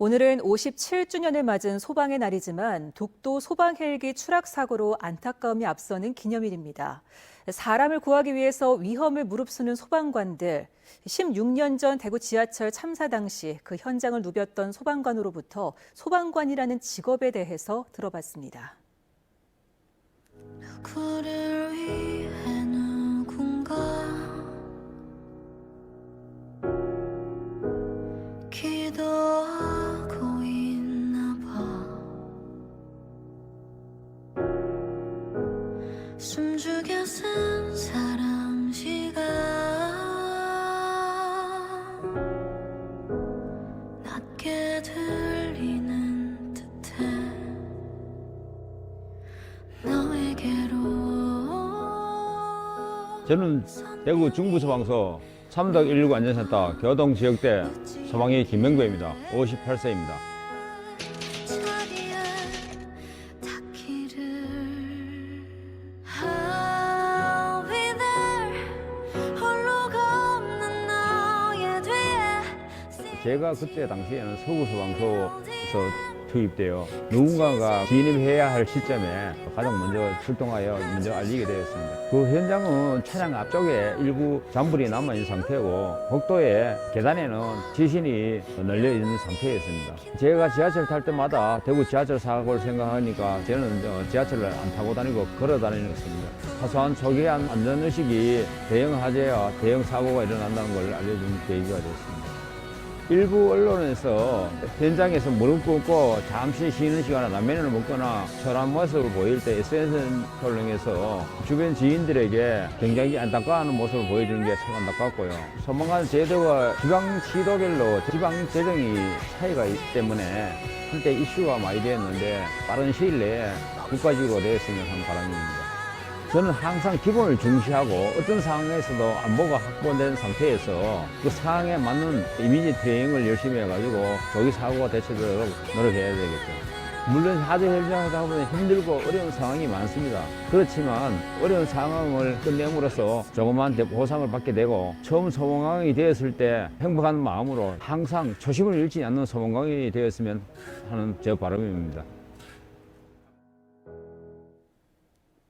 오늘은 57주년을 맞은 소방의 날이지만 독도 소방 헬기 추락 사고로 안타까움이 앞서는 기념일입니다. 사람을 구하기 위해서 위험을 무릅쓰는 소방관들. 16년 전 대구 지하철 참사 당시 그 현장을 누볐던 소방관으로부터 소방관이라는 직업에 대해서 들어봤습니다. 숨 죽여 쓴 사랑 시간 낮게 들리는 듯해 너에게로 저는 대구 중부소방서 삼덕 119 안전센터 교동 지역대 소방의 김명배입니다. 58세입니다. 제가 그때 당시에는 서구소방서에서 투입되어 누군가가 진입해야 할 시점에 가장 먼저 출동하여 먼저 알리게 되었습니다. 그 현장은 차량 앞쪽에 일부 잔불이 남아있는 상태고 복도에 계단에는 지신이 널려 있는 상태였습니다. 제가 지하철 탈 때마다 대구 지하철 사고를 생각하니까 저는 저 지하철을 안 타고 다니고 걸어 다니겠습니다. 사소한 초기한 안전의식이 대형 화재와 대형 사고가 일어난다는 걸 알려준 계기가 되었습니다. 일부 언론에서 현장에서 무릎 꿇고 잠시 쉬는 시간에 라면을 먹거나 초라한 모습을 보일 때 SNS 컬링에서 주변 지인들에게 굉장히 안타까워하는 모습을 보여주는 게 참 안타깝고요. 소방관 제도가 지방 시도별로 지방 재정이 차이가 있기 때문에 한때 이슈가 많이 되었는데 빠른 시일 내에 국가적으로 되었으면 하는 바람입니다. 저는 항상 기본을 중시하고 어떤 상황에서도 안보가 확보된 상태에서 그 상황에 맞는 이미지 대응을 열심히 해가지고 조기 사고가 대처되도록 노력해야 되겠죠. 물론 화재 현장에서 보면 힘들고 어려운 상황이 많습니다. 그렇지만 어려운 상황을 끝냄으로써 조그만 대- 보상을 받게 되고 처음 소방관이 되었을 때 행복한 마음으로 항상 초심을 잃지 않는 소방관이 되었으면 하는 제 바람입니다.